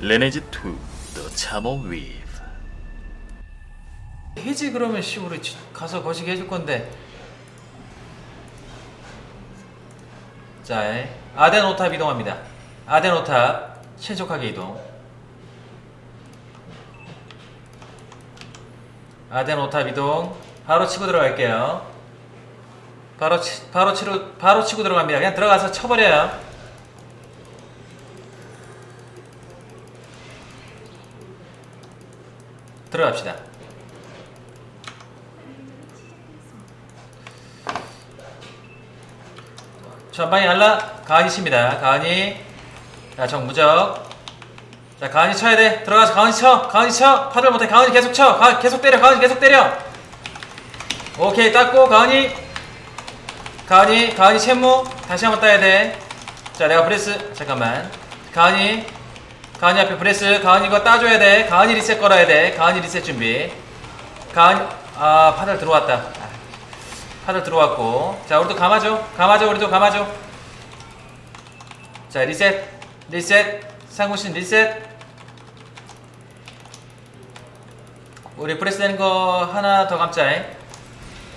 Lineage 2 The Chamo Weave 해지 그러면 씨 우리 지- 가서 거시기 해줄 건데. 자, 에, 아덴 오탑 이동합니다. 아덴 오탑 신속하게 이동. 아덴 오탑 이동. 바로 치고 들어갈게요. 바로 치, 바로 치로 바로 치고 들어갑니다. 그냥 들어가서 쳐버려요. 들어갑시다. 전방에 알라 가은이 칩니다. 가은이 자 정무적 자 가은이 쳐야 돼. 들어가서 가은이 쳐. 가은이 쳐. 파들 못해. 가은이 계속 쳐. 가, 계속 때려. 가은이 계속 때려. 오케이 땄고 가은이 가은이 가은이 채무 다시 한번 따야 돼. 자 내가 브레스 잠깐만 가은이 가은이 앞에 브레스. 가은이 이거 따줘야 돼. 가은이 리셋 걸어야 돼. 가은이 리셋 준비. 가은이 아 파들 들어왔다. 아, 파들 들어왔고. 자 우리도 감아줘. 감아줘 우리도 감아줘. 자 리셋. 리셋. 상구신 리셋. 우리 프레스 되는 거 하나 더 감자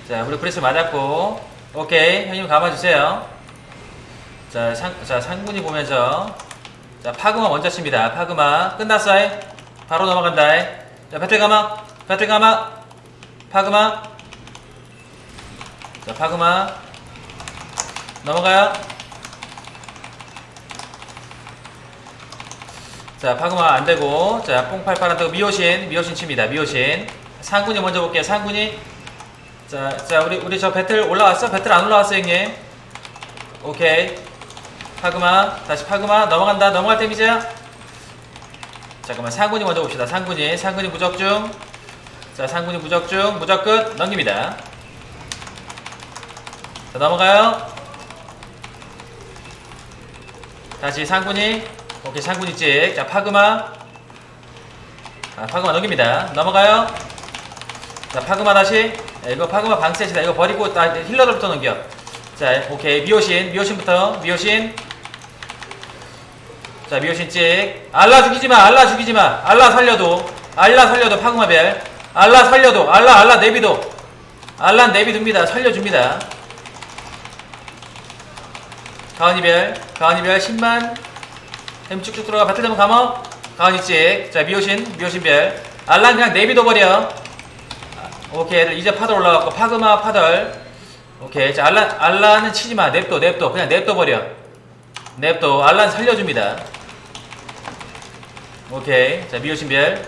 자 우리 프레스 맞았고. 오케이. 형님 감아주세요. 자, 상, 자 상군이 보면서 자 파그마 먼저 칩니다 파그마 끝났어 바로 넘어간다 자 배틀 가마 배틀 가마 파그마 자, 파그마. 넘어가요. 자, 파그마 안 되고. 자, 뽕팔팔 안 되고. 미호신. 미호신 칩니다. 미호신. 상군이 먼저 볼게요. 상군이. 자, 자, 우리, 우리 저 배틀 올라왔어? 배틀 안 올라왔어, 형님? 오케이. 파그마. 다시 파그마. 넘어간다. 넘어갈 때 미제야. 잠깐만. 상군이 먼저 봅시다. 상군이. 상군이 무적 중. 자, 상군이 무적 중. 무적 끝. 넘깁니다. 자, 넘어가요. 다시 상군이. 오케이, 상군이 찍. 자, 파그마. 아, 파그마 넘깁니다. 넘어가요. 자, 파그마 다시. 야, 이거 파그마 방셋이다. 이거 버리고 다 힐러들부터 넘겨. 자, 오케이. 미오신. 미오신부터. 미오신. 자, 미오신 찍. 알라 죽이지 마. 알라 죽이지 마. 알라 살려도. 알라 살려도 파그마별. 알라 살려도. 알라, 알라 내비도. 알라 내비둡니다. 살려줍니다. 가은이별, 가은이별 10만. 햄 쭉쭉 들어가. 배틀 되면 감어. 가은이 찍. 자, 미호신, 미호신별. 알란 그냥 내비둬 버려. 아, 오케이. 이제 파덜 올라갔고. 파그마, 파덜. 오케이. 자, 알란, 알란은 치지 마. 냅둬, 냅둬. 그냥 냅둬 버려. 냅둬. 알란 살려줍니다. 오케이. 자, 미호신별.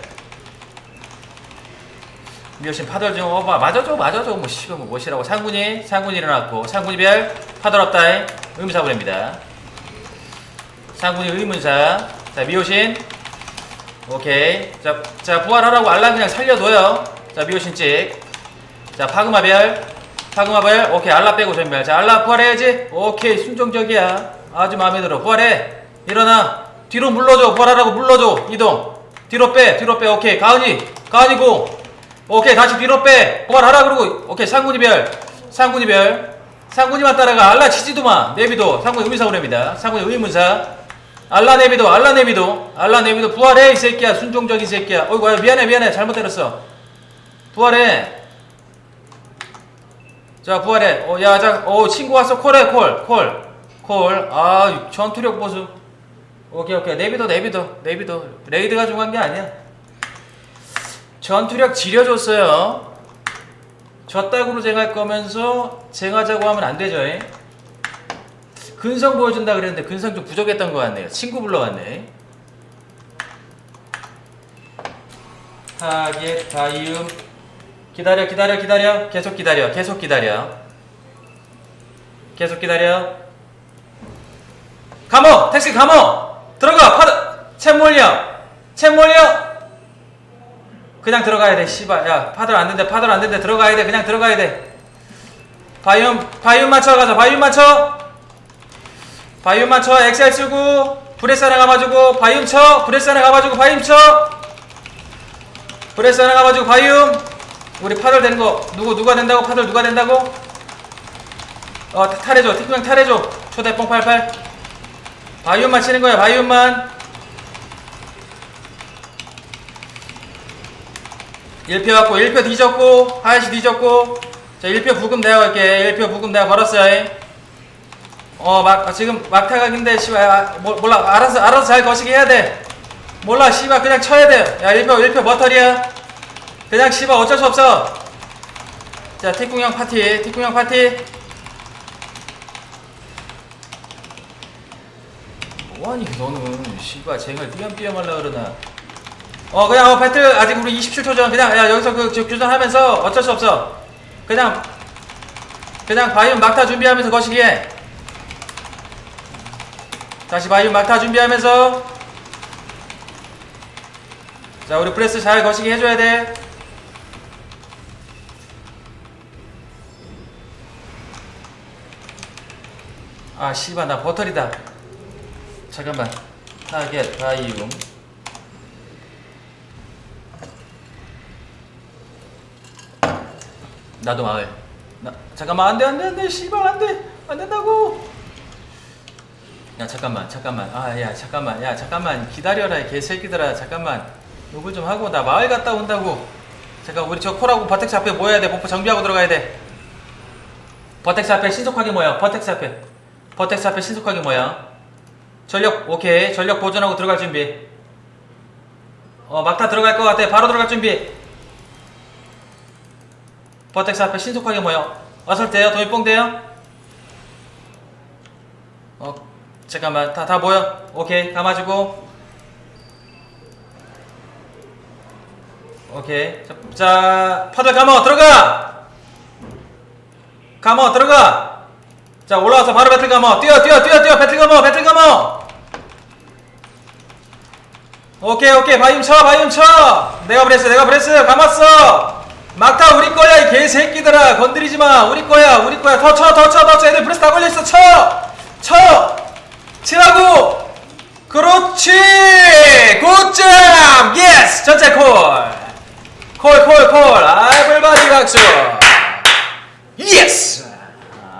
미호신 파덜 좀, 어, 봐. 맞아줘, 맞아줘. 뭐, 씨발, 뭐, 뭐시라고. 상군이, 상군이 일어났고. 상군이별. 파덜 없다잉. 의문사 보냅니다. 상군이 의문사. 자, 미호신. 오케이. 자, 자, 부활하라고 알람 그냥 살려둬요. 자, 미호신 찍. 자, 파그마별. 파그마별. 오케이. 알라 빼고 전멸. 자, 알라 부활해야지. 오케이. 순종적이야. 아주 마음에 들어. 부활해. 일어나. 뒤로 물러줘. 부활하라고 물러줘. 이동. 뒤로 빼. 뒤로 빼. 오케이. 가은이. 가은이고. 오케이. 다시 뒤로 빼. 부활하라 그러고. 오케이. 상군이별. 상군이별. 상군이만 따라가 알라 치지도 마 내비도 상군이 의문사 보냅니다 상군이 의문사 알라 내비도 알라 내비도 알라 내비도 부활해 이 새끼야 순종적인 새끼야 어이구 아유, 미안해 미안해 잘못 때렸어 부활해 자 부활해 어야자어 친구 왔어 콜해 콜콜콜아 전투력 보수 오케이 오케이. 내비도 내비도 내비도 레이드가 중요한 게 아니야. 전투력 지려줬어요. 졌다구로 쟁할 거면서 쟁하자고 하면 안 되죠. 에? 근성 보여준다 그랬는데 근성 좀 부족했던 것 같네요. 친구 불러왔네. 타겟 다이움 기다려 기다려 기다려. 계속 기다려 계속 기다려. 계속 기다려. 감어 택시 감어 들어가 파드 챔 몰려 챔 몰려 그냥 들어가야 돼, 씨발. 야, 파들 안 된대, 파들 안 된대. 들어가야 돼, 그냥 들어가야 돼. 바이옴, 바이옴 맞춰 가자, 바이옴 맞춰. 바이옴 맞춰, 엑셀 쓰고, 브레스 하나 감아주고, 바이옴 쳐, 브레스 하나 감아주고, 바이옴 쳐. 브레스 하나 감아주고, 바이옴. 우리 파들 되는 거, 누구, 누가 된다고? 파들 누가 된다고? 어, 타- 탈해줘, 티크형 탈해줘. 초대 뽕88. 바이온만 치는 거야 바이온만. 1표 왔고 1표 뒤졌고 하야시 뒤졌고. 자 1표 부금 내가 갈게. 1표 부금 내가 걸었어요 예. 어막 아, 지금 막타각인데 씨발 아, 몰라. 알아서 알아서 잘 거시게 해야 돼. 몰라 씨발 그냥 쳐야 돼야 1표 1표 버터리야. 그냥 씨발 어쩔 수 없어. 자 티쿵형 파티 티쿵형 파티. 뭐하니 너는? 씨발 쟁을 띄엄띄엄 하려 그러나. 어 그냥 어 배틀 아직 우리 27초 전. 그냥 야 여기서 그 저- 교전하면서 어쩔 수 없어. 그냥 그냥 바이온 막타 준비하면서 거시기에 다시 바이온 막타 준비하면서. 자 우리 프레스 잘 거시기 해줘야 돼. 아 씨발 나 버터리다 잠깐만. 타겟 바이움. 나도 마을 나 잠깐만 안돼 안돼 안돼 씨발 안돼 안 된다고! 야 잠깐만 잠깐만. 아 야 잠깐만 야 잠깐만. 기다려라 이 개새끼들아. 잠깐만. 욕을 좀 하고 나 마을 갔다 온다고. 잠깐 우리 저 콜하고 버텍스 앞에 모여야 돼. 버프 정비하고 들어가야 돼. 버텍스 앞에 신속하게 모여. 버텍스 앞에. 버텍스 앞에 신속하게 모여 전력 오케이. 전력 보존하고 들어갈 준비. 어 막타 들어갈 것 같아. 바로 들어갈 준비. 버텍스 앞에 신속하게 모여. 어설 때요? 도입봉 돼요? 어 잠깐만. 다 다 모여. 오케이. 감아주고. 오케이. 자, 자 파들 감어. 들어가! 감어. 들어가 자 올라와서 바로 배틀 감어. 뛰어 뛰어 뛰어 뛰어. 배틀 감어 배틀 감어. 오케이 오케이. 바이옴 쳐 바이옴 쳐. 내가 브레스 내가 브레스. 감았어. 막타 우리 거야 이 개새끼들아. 건드리지 마. 우리 거야 우리 거야. 더 쳐 더 쳐 더 쳐. 애들 브레스 다 걸려 있어. 쳐쳐! 치라고. 그렇지! 굿잠 예스! 전체 콜콜콜콜. 아이 불바디 박수. 예스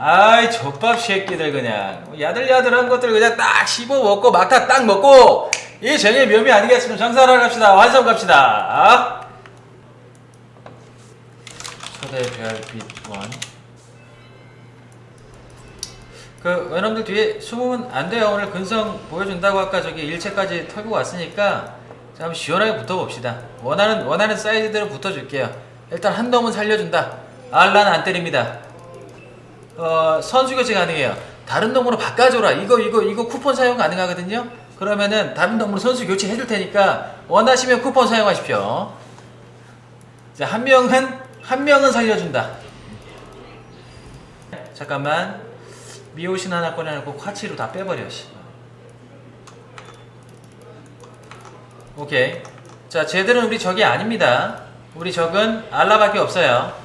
아이 족밥 새끼들 그냥 야들야들한 것들 그냥 딱 씹어 먹고 막타 딱 먹고 이 쟁의 묘미 아니겠으면 장사를 갑시다 완성 갑시다 초대 별빛 원. 그 여러분들 뒤에 숨으면 안 돼요. 오늘 근성 보여준다고 아까 저기 일체까지 털고 왔으니까 자 한번 시원하게 붙어봅시다. 원하는 원하는 사이즈대로 붙어줄게요. 일단 한 놈은 살려준다. 알라는 안 때립니다. 어 선수 교체 가능해요. 다른 놈으로 바꿔줘라. 이거 이거 이거 쿠폰 사용 가능하거든요. 그러면은 다른 놈으로 선수 교체 해줄 테니까 원하시면 쿠폰 사용하십시오. 자, 한 명은 한 명은 살려준다. 잠깐만. 미오신 하나 꺼내놓고 화치로 다 빼버려. 씨. 오케이. 자, 쟤들은 우리 적이 아닙니다. 우리 적은 알라밖에 없어요.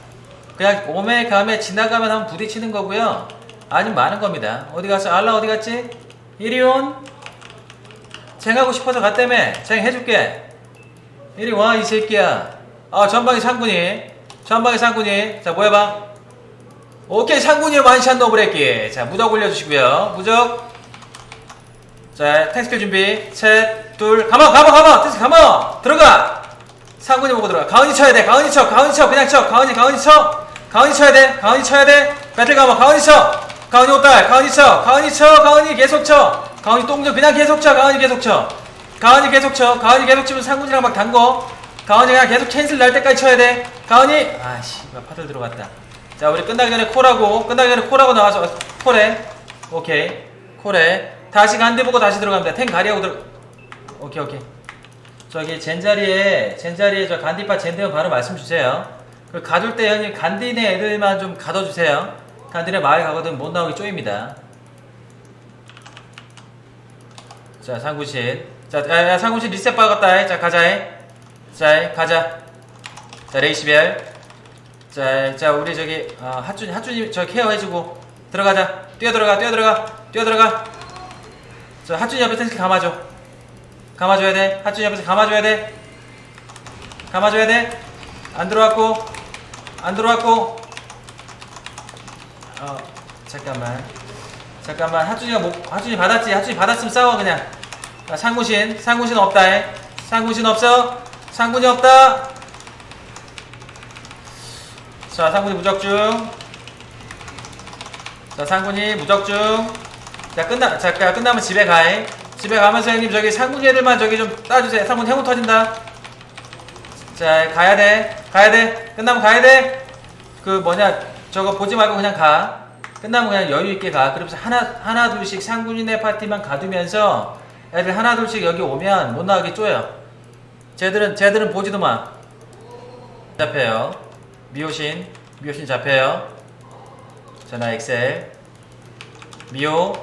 그냥 오메 감에 지나가면 한번 부딪히는 거고요. 아니면 많은 겁니다. 어디 갔어? 알라 어디 갔지? 이리 온. 쟁하고 싶어서 갔다며. 쟁 해줄게. 이리 와 이 새끼야. 아 전방에 상군이. 전방에 상군이. 자 모여봐. 오케이 상군이 완샷 너브레이키. 자 무적 올려주시고요. 무적. 자 탱스킬 준비. 셋, 둘, 가마 가마 가마. 탱스 가마. 들어가. 상군이 보고 들어가. 가은이 쳐야 돼. 가은이 쳐. 가은이 쳐. 그냥 쳐. 가은이 가은이 쳐. 가은이 쳐야 돼. 가은이 쳐야 돼. 배틀 가마. 가은이 쳐. 가은이 오딸. 가은이 쳐. 가은이 쳐. 가은이 계속 쳐. 가은이 똥좀 그냥 계속 쳐. 가은이 계속 쳐. 가은이 계속 쳐. 가은이 계속 치면 상군이랑 막 담궈. 가은이 그냥 계속 캔슬 날 때까지 쳐야 돼. 가은이. 아씨, 파들 들어갔다. 자, 우리 끝나기 전에 콜하고 끝나기 전에 콜하고 나와서 어, 콜해. 오케이. 콜해. 다시 간대 보고 다시 들어갑니다. 탱 가리하고 들어. 오케이 오케이. 저기 젠자리에 젠자리에 저 간디파 젠대면 바로 말씀 주세요. 그 가둘 때 형님 간디네 애들만 좀 가둬주세요. 간디네 마을 가거든 못 나오기 쪼입니다. 자 상구신. 자 야, 야, 상구신 리셋 박았다. 자 가자. 자 가자. 자 레이시벨. 자, 자 우리 저기 어, 하준이 하준이 저 케어해주고 들어가자. 뛰어 들어가 뛰어 들어가 뛰어 들어가. 자 하준이 옆에 탱크 감아줘. 감아줘야 돼. 하준이 옆에서 감아줘야 돼. 감아줘야 돼. 안 들어왔고, 안 들어왔고. 어, 잠깐만. 잠깐만. 하준이가 못, 하준이 받았지. 하준이 받았으면 싸워 그냥. 아, 상구신, 상구신 없다. 해. 상구신 없어. 상군이 없다. 자, 상군이 무적중. 자, 상군이 무적중. 자, 끝나, 자, 자, 끝나면 집에 가해. 집에 가면서 형님 저기 상군이 애들만 저기 좀 따주세요. 상군 해운 터진다. 자, 가야 돼. 가야 돼. 끝나면 가야 돼. 그 뭐냐, 저거 보지 말고 그냥 가. 끝나면 그냥 여유 있게 가. 그러면서 하나, 하나, 둘씩 상군이네 파티만 가두면서 애들 하나, 둘씩 여기 오면 못 나가게 쪼여. 쟤들은, 쟤들은 보지도 마. 잡혀요. 미호신, 미호신 잡혀요. 전화 엑셀. 미호.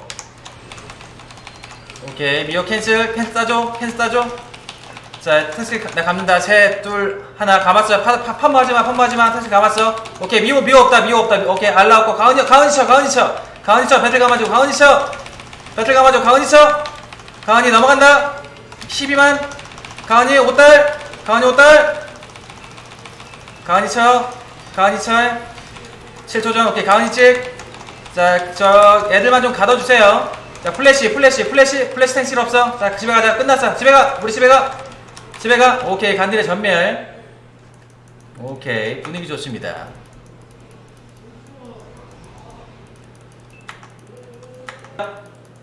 오케이, 미호 캔슬, 캔슬 따줘, 캔슬 따줘. 자, 캔슬 가- 나 감는다. 셋, 둘, 하나. 감았어. 파, 파, 판무하지 마, 판무하지 마. 캔슬 감았어. 오케이, 미호, 미호 없다, 미호 없다. 오케이, 알라 없고. 가은이, 가은이 쳐, 가은이 쳐, 가은이 쳐, 배틀 감아줘, 가은이 쳐, 배틀 감아줘, 가은이 쳐. 가은이 넘어간다. 12만. 가은이 5달, 가은이 5달. 가은이 쳐. 가은이 쳐. 7초 전. 오케이. 가은이 찍 자 저 애들만 좀 가둬주세요. 자 플래시 플래시 플래시 플래시 탱실 없어. 자 집에 가자. 끝났어. 집에 가. 우리 집에 가 집에 가. 오케이 간딜의 전멸. 오케이 분위기 좋습니다.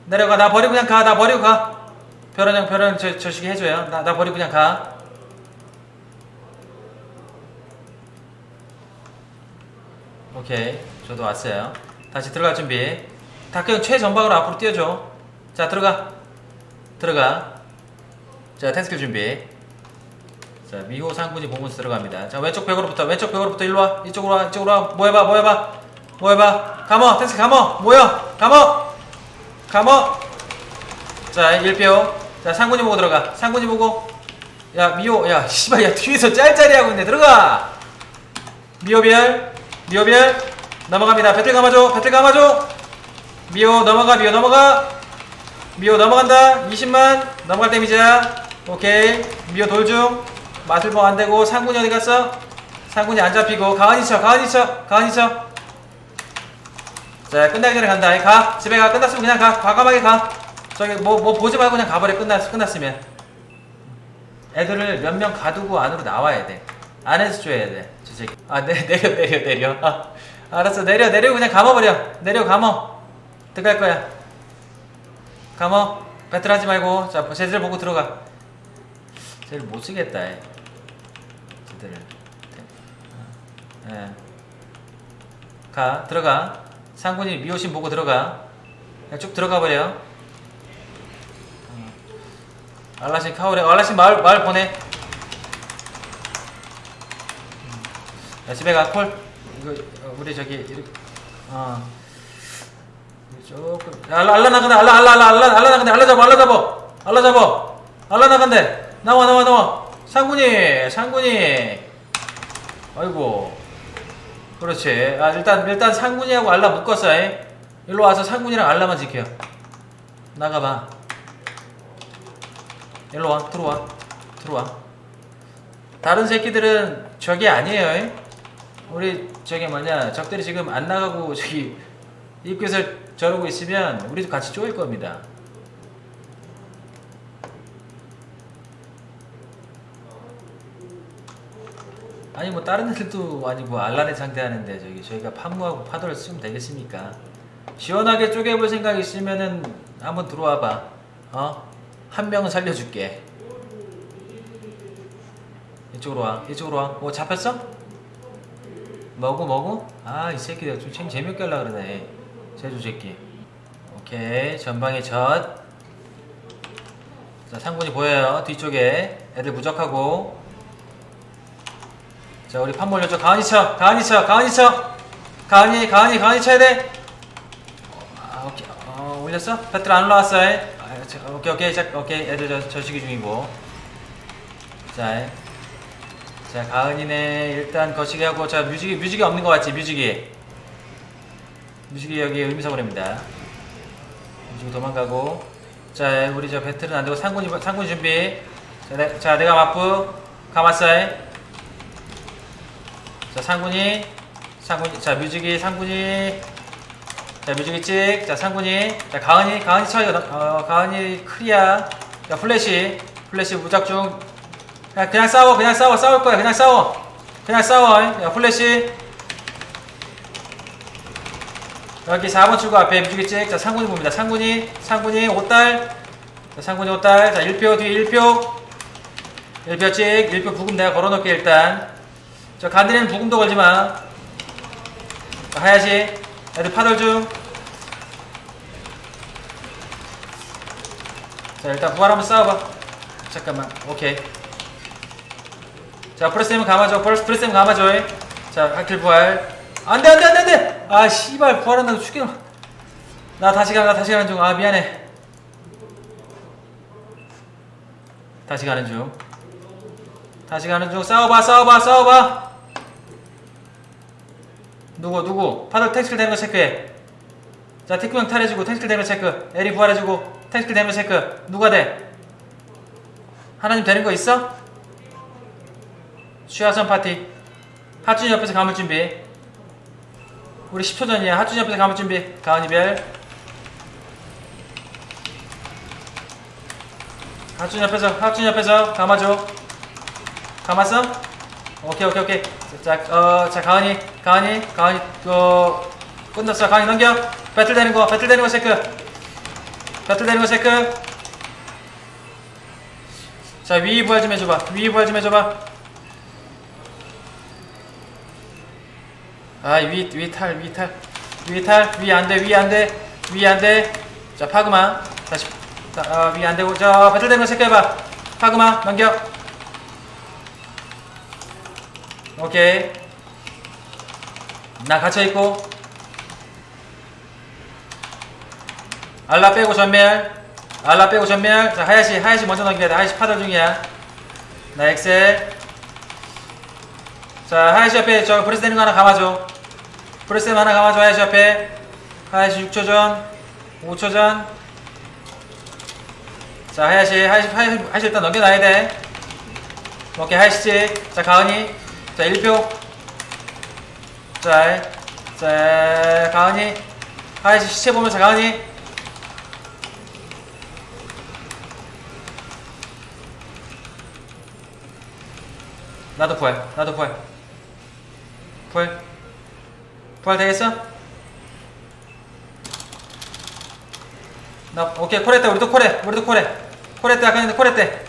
내려가. 나 버리고 그냥 가. 나 버리고 가. 별원 형 별원 저, 저시기 해줘요. 나, 나 버리고 그냥 가. 오케이 저도 왔어요. 다시 들어갈 준비. 다크형 최전방으로 앞으로 뛰어줘. 자 들어가. 들어가. 자 텐스킬 준비 자 미호 상군이 보면서 들어갑니다. 자 왼쪽 벽으로부터 왼쪽 벽으로부터 일로 와. 이쪽으로 와 이쪽으로 와. 모여봐 모여봐. 모여봐. 감어 텐스킬 감어. 모여 감어. 감어. 자 1표. 자 상군이 보고 들어가. 상군이 보고. 야 미호 야 씨발 야 뒤에서 짤짤이 하고 있네. 들어가. 미호별 미호별 넘어갑니다. 배틀 감아줘 배틀 감아줘. 미호 넘어가 미호 넘어가. 미호 넘어간다. 20만. 넘어갈 데미지야. 오케이. 미호 돌중 마술봉 안되고 상군이 어디 갔어 상군이 안 잡히고 가은이 쳐 가은이 쳐 가은이 쳐자 끝나기 전에 간다 가 집에 가 끝났으면 그냥 가 과감하게 가 저기 뭐 뭐 보지 말고 그냥 가버려 끝났, 끝났으면 애들을 몇 명 가두고 안으로 나와야 돼. 안에서 줘야 돼. 저 새끼. 아, 내, 내려, 내려, 내려. 아, 알았어. 내려, 내려. 그냥 감아버려. 내려, 감어. 들어갈 거야. 감어. 배틀 하지 말고. 자, 쟤들 보고 들어가. 쟤를 못 쓰겠다, 애. 쟤들을. 예. 가, 들어가. 상군이 미호신 보고 들어가. 그냥 쭉 들어가 버려. 알라신 카오레 알라신 마을 마을 보내. 야 집에 가 콜. 이거 어, 우리 저기 이렇게 어 조금 야, 알라 알라 나간다 알라 알라 알라 알라 알라 나간다 알라 잡아 알라 잡아 알라 잡아 알라 나간대 나와 나와 나와. 상군이 상군이. 아이고. 그렇지. 아 일단 일단 상군이하고 알라 묶었어 이. 일로 와서 상군이랑 알라만 지켜. 나가봐. 일로 와 들어와 들어와. 다른 새끼들은 적이 아니에요 잉? 우리 저기 뭐냐 적들이 지금 안 나가고 저기 입구에서 저러고 있으면 우리도 같이 쪼일 겁니다 아니 뭐 다른 애들도 아니고 알란에 상대하는데 저기 저희가 판무하고 파도를 쓰면 되겠습니까 시원하게 쪼개볼 생각 있으면은 한번 들어와봐 어? 한 명은 살려줄게 이쪽으로 와 이쪽으로 와 뭐 잡혔어? 먹어 먹어? 아 이 새끼 좀 재- 재미없게 하려 그러네 제주 새끼 오케이 전방에 젖 자, 상군이 보여요. 뒤쪽에 애들 무적하고. 자, 우리 판 몰 려줘. 가은이 쳐. 가은이 쳐. 가은이 쳐. 가은이, 가은이, 가은이 쳐야 돼. 아, 오케이. 어, 올렸어? 배틀 안 올라왔어. 아, 자, 오케이, 오케이. 자, 오케이. 애들 저, 저시기 중이고. 자, 자, 가은이네. 일단 거시기 하고. 자, 뮤직이, 뮤직이 없는 것 같지? 뮤직이. 뮤직이 여기 의미사고입니다. 뮤직이 도망가고. 자, 우리 저 배틀은 안 되고 상군이 상군 준비. 자, 내, 자 내가 마프 가마사이. 자, 상군이 상군이 자 뮤직이 상군이 자 뮤직이 찍. 자 상군이 자 가은이 가은이 쳐요. 어, 가은이 크리아. 자 플래시 플래시 무작중. 야 그냥 싸워 그냥 싸워 싸울 거야 그냥 싸워 그냥 싸워. 야 플래시 여기 4번 출구 앞에 무지개 찍. 자, 상군이 봅니다. 상군이, 상군이 5달자 상군이 5달 자, 1표 뒤에 1표. 1표 찍. 1표 부금 내가 걸어놓을게, 일단. 저 간디는 부금도 걸지 마. 자, 하야시. 애들 파덜 중. 자, 일단 부활 한번 싸워봐. 잠깐만. 오케이. 자, 프레스면 감아줘. 프레스, 프레스면 감아줘. 자, 하킬 부활. 안 돼, 안 돼, 안 돼, 안 돼! 아, 씨발, 부활한다고 죽여. 나 다시 가, 나 다시 가는 중. 아, 미안해. 다시 가는 중. 다시 가는 중. 싸워봐, 싸워봐, 싸워봐. 누구, 누구? 파들 텍스킬 되는 거 체크해. 자, 티크형 탈해주고, 텍스킬 되는 거 체크. 에리 부활해주고, 텍스킬 되는 거 체크. 누가 돼? 하나님 되는 거 있어? 슈아선 파티. 하준이 옆에서 감을 준비. 우리 10초 전이야. 하준이 옆에서 감을 준비. 가은이별. 하준이 옆에서, 하준이 옆에서 감아줘. 감았어? 오케이, 오케이, 오케이. 자, 어, 자, 가은이, 가은이, 가은이, 어, 끝났어. 가은이 넘겨. 배틀 되는 거, 배틀 되는 거 체크. 배틀 되는 거 체크. 자, 위 부활 좀 해줘봐. 위 부활 좀 해줘봐. 아, 위, 위 탈, 위 탈. 위 탈, 위 안 돼, 위 안 돼. 위 안 돼. 자, 파그마. 다시, 자, 아, 위안 되고. 자, 배틀 되는 거 체크해봐. 파그마, 넘겨. 오케이. 나 갇혀있고. 알라 빼고 전멸. 알라 빼고 전멸. 자, 하야시, 하야시 먼저 넘겨야 돼. 하야시 파달 중이야. 나 엑셀. 자, 하야시 옆에 저 브레스 되는 거 하나 감아줘. 브레스 하나 감아줘, 하야시 옆에. 하야시 6초 전. 5초 전. 자, 하야시, 하야시, 하야시, 일단 넘겨놔야 돼. 오케이, 하야시 찍. 자, 가은이. 자, 1표. 자, 자, 가은이. 하야시 시체 보면서 가은이. 나도 부활. 나도 부활. 부활. 부활 되겠어? 나 오케이 코레 때 우리도 코레 우리도 코레 코레 때 아까 했는데 코레 때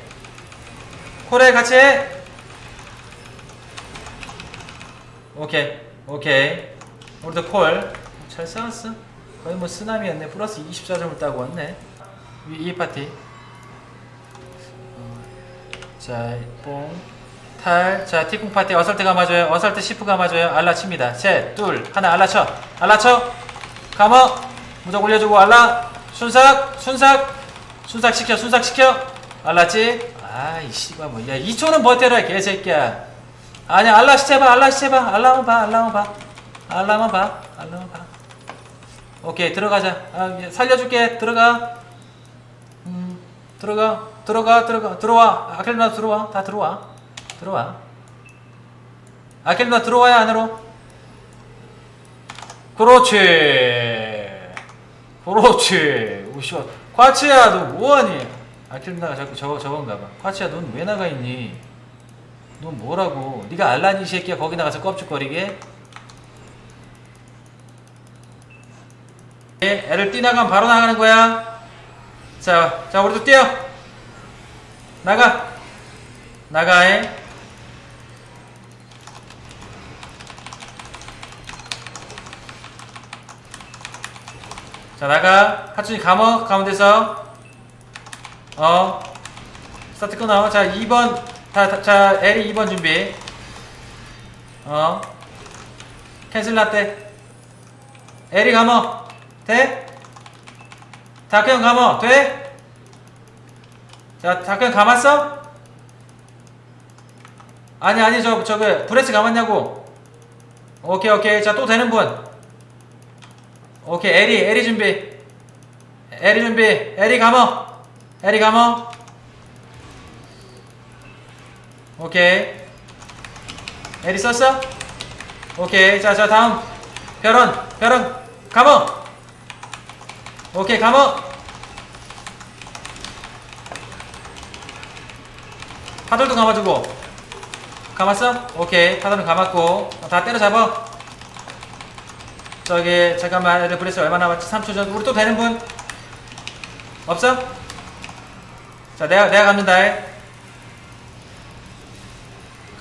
코레 같이 해 오케이 오케이 우리도 콜잘 싸웠어 거의 뭐 쓰나미였네 플러스 24점을 따고 왔네 이, 이 파티 어, 자, 뽕, 탈, 자, 티쿵 파티 어설트 감아줘요. 어설트 시프 감아줘요. 알라 칩니다. 셋, 둘, 하나, 알라 쳐. 알라 쳐. 감어. 무적 올려주고, 알라. 순삭, 순삭. 순삭 시켜, 순삭 시켜. 알라지? 아 이, 씨발, 뭐. 야, 2초는 버텨라, 개새끼야. 아니야, 알라 시체 봐, 알라 시체 봐. 알라만 봐, 알라만 봐. 알라만 봐, 알라만 봐. 오케이, 들어가자. 아, 예, 살려줄게. 들어가. 음, 들어가, 들어가, 들어가, 들어와. 아켈나 들어와. 다 들어와. 들어와. 아켈나 들어와야 안으로. 그렇지. 그렇지. 우쇼. 과치야, 너 뭐하니? 아켈나가 자꾸 저거 저건가 봐. 과치야, 넌 왜 나가 있니? 넌 뭐라고? 네가 알라니 이 새끼야 거기 나가서 껍죽거리게? 예, 애를 뛰나가면 바로 나가는 거야. 자, 자, 우리도 뛰어. 나가. 나가해. 자, 나가. 하춘이 감어. 가운데서. 어. 스타트 끊어. 자, 2번. 자, 자, 자 L이 2번 준비. 어. 캔슬 라떼. L이 감어. 돼? 다크형 감어. 돼? 자, 다크형 감았어? 아니, 아니, 저, 저거, 브레스 감았냐고. 오케이, 오케이. 자, 또 되는 분. 오케이, 에리, 에리 준비. 에리 준비. 에리 감어. 에리 감어. 오케이. 에리 썼어? 오케이. 자, 자, 다음. 별원, 별원, 감어. 오케이, 감어. 파들도 감아주고. 감았어? 오케이. 파들은 감았고. 다 때려잡아. 저기 잠깐만 애들 브레스 얼마 남았지? 3초 전 우리 또 되는 분 없어? 자 내가 내가 갑니다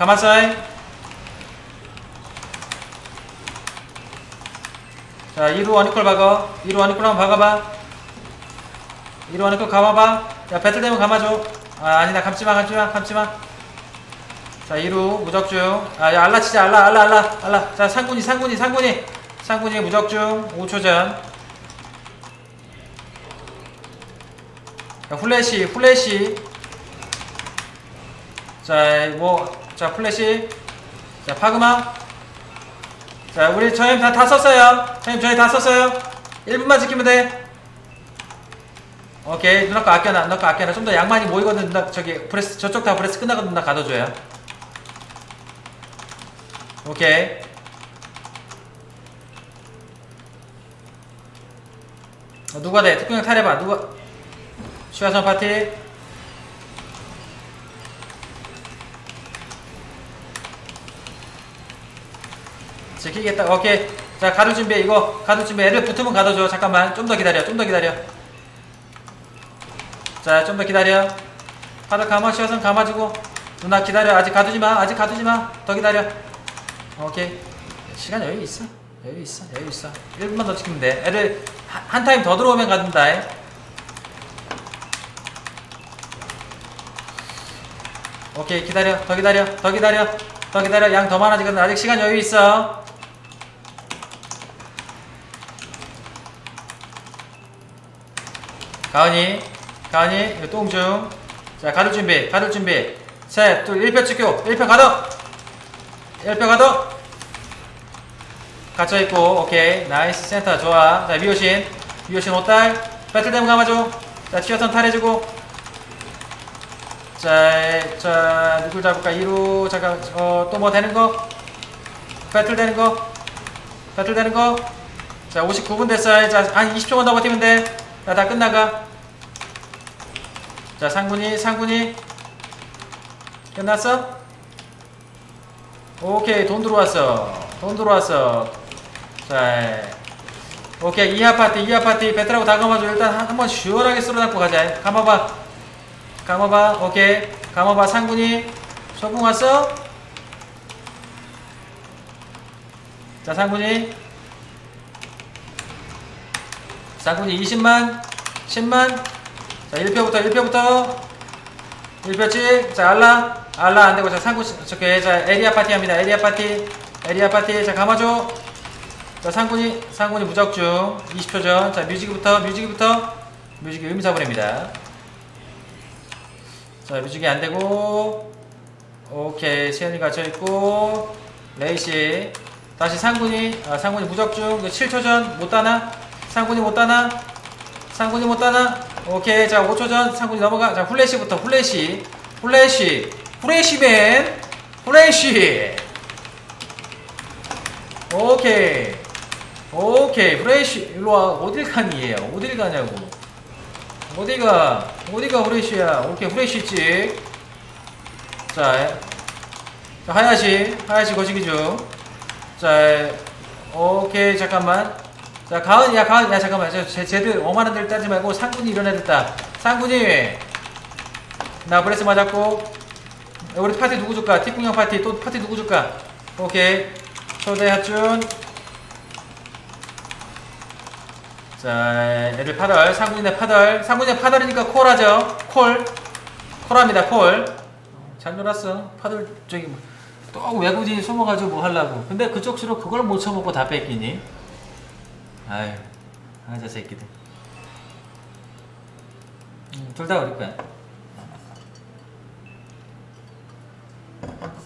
가만싸이 자 2루 원이콜 박아 2루 원이콜 한번 박아봐. 2루 원이콜 감아봐. 야 배틀 되면 감아줘. 아 아니다. 감지마 감지마 감지마. 자 2루 무적중. 아야 알라 치자. 알라 알라 알라 알라. 자 상군이 상군이 상군이. 상군이 무적중. 5초 전. 자, 플래시 플래시. 자 뭐 자 플래시. 자 파그마. 자 우리 저희 다, 다 썼어요. 저희 저희 다 썼어요. 1분만 지키면 돼. 오케이. 누나 거 아껴놔. 누나 거 아껴놔. 좀 더양 많이 모이거든. 누나 저기 브레스 저쪽 다 브레스 끝나거든. 누나 가둬줘요. 오케이. 어, 누가 돼? 특공형 탈해봐. 누가? 슈아선 파티 지키겠다. 오케이. 자 가둘 준비. 이거 가둘 준비. 애들 붙으면 가둬줘. 잠깐만. 좀 더 기다려. 좀 더 기다려. 자 좀 더 기다려. 바닥 감아 슈아선 감아주고. 누나 기다려. 아직 가두지 마. 아직 가두지 마. 더 기다려. 오케이. 시간 여유 있어. 여유 있어. 여유 있어. 1분만 더 지키면 돼. 애들 한, 한 타임 더 들어오면 가든다. 오케이. 기다려. 더 기다려. 더 기다려. 더 기다려. 양 더 많아지거든. 아직 시간 여유 있어 가은이 가은이 똥중 자 가둘 준비 가둘 준비. 셋 둘 1표 찍교 1표 가둬 1표 가둬 갇혀있고 오케이. 나이스 센터 좋아. 자 미호신. 미호신 5딸. 배틀댐 감아줘. 자 티어선 탈해주고. 자, 자 누굴 잡을까? 2루 잠깐 어, 또 뭐 되는 거? 배틀 되는 거? 배틀 되는 거 자 59분 됐어요. 자 한 20초만 더 버티면 돼 자다 끝나가. 자 상군이 상군이. 끝났어? 오케이 돈 들어왔어. 돈 들어왔어. 자 오케이 이하 파티 이하 파티 배틀하고 다 감아줘. 일단 한- 한번 시원하게 쓸어담고 가자. 감아봐. 감아봐. 오케이. 감아봐 상군이. 소풍 왔어? 자 상군이 상군이 20만 10만. 자 1표부터 1표부터. 1표씩 자 알라 알라 안 되고 자 상군 저게 자 에리아 파티 합니다. 에리아 파티. 에리아 파티. 자 감아줘. 자 상군이 상군이 무적중 20초 전 자 뮤직부터 뮤직부터. 뮤직이 의미사부입니다. 자 뮤직이 안 되고. 오케이. 세연이 갇혀있고. 레이시. 다시 상군이 아 상군이 무적중 7초 전. 못다나 상군이 못다나? 상군이 못다나? 오케이 자 5초 전 상군이 넘어가. 자 플래시부터 플래시 플래시 플래시맨. 플래시 오케이. 오케이. 프레쉬. 일로와. 어딜 가니 얘 어딜 가냐고. 어디가? 어디가 프레쉬야? 오케이 프레쉬 찍. 자, 자 하야시. 하야시 거시기 중자 오케이 잠깐만 자 가은 야 가은 야 잠깐만 저 쟤, 쟤들 어마한 데를 따지 말고 상군이 이런 애들 따 상군이 나 브레스 맞았고 야, 우리 파티 누구 줄까 티풍형 파티 또 파티 누구 줄까 오케이 초대 하준 자, 애들 파덜, 상군이네 파덜. 상군이네 파덜이니까 콜하죠. 콜. 콜합니다, 콜. 잘 놀았어. 파덜, 저기, 뭐, 또 외국인이 숨어가지고 뭐 하려고. 근데 그쪽 수로 그걸 못 쳐먹고 다 뺏기니? 아유 아저 새끼들. 음, 둘다 우리 거야.